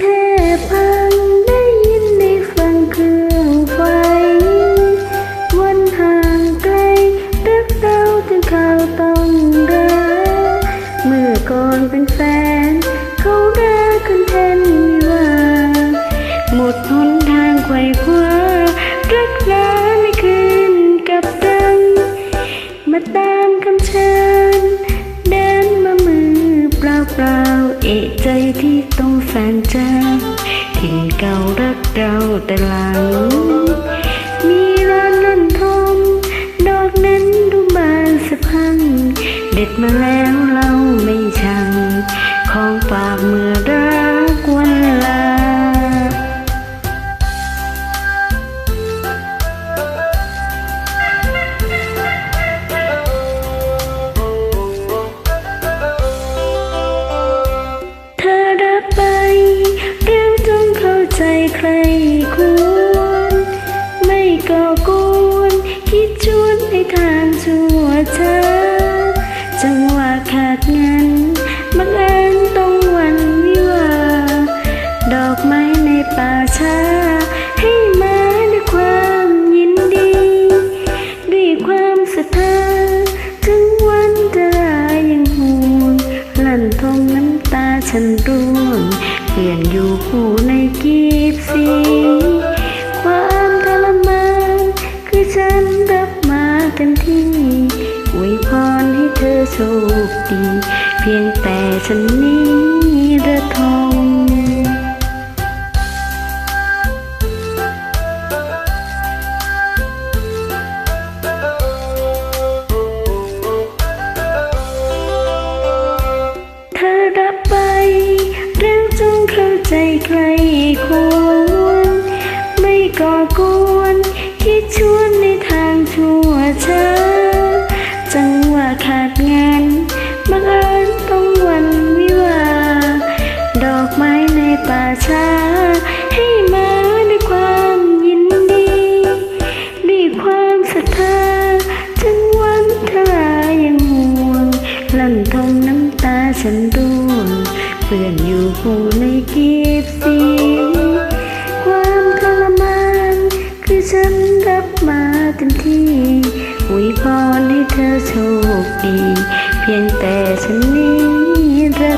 แค่พังได้ยินได้ฟังเครื่องไฟ วันห่างไกลรักเราจนเขาต้องรักเมื่อก่อนเป็นแฟน เขารักกันแทนว่าหมดหนทางไขว้รักษาไม่คืนกับดังมาตามคำเชิญเดินมามือเปล่าเปล่า เอจใจที่ต้องแฟนจาถิ่นเก่ารักเราแต่หลัง มีร้านนันทมดอกนั้นดูบานสะพัง เด็ดมาแล้ว ใจใครควร ไม่ก่อกวนคิดชวนให้ทางชั่วเธอจังหวะขาดงานบังเอิญต้องวันวิวาห์ดอกไม้ในป่าช้า ให้มาด้วยความยินดี ด้วยความศรัทธาถึงวันจะลายังห่วงลั่นทงน้ำตาฉันร่วงเปลี่ยนอยู่ คู่ในกีบสีความทรมานคือฉันรับมาเต็มที่อวยพรให้เธอโชคดี เพียงแต่ฉันนี้ระท กวน คิดชวนในทางชั่วช้าจังหวะขาดงานบังเอิญต้องวันวิวา ดอกไม้ในป่าช้า ให้มาด้วยความยินดีด้วยความศรัทธาถึงวันทลายังห่วงลั่นทงน้ำตาฉันร่วงเปื่อนอยู่หูในกีบสี พรให้เธอโชคดี เพียงแต่ฉันนี้รัก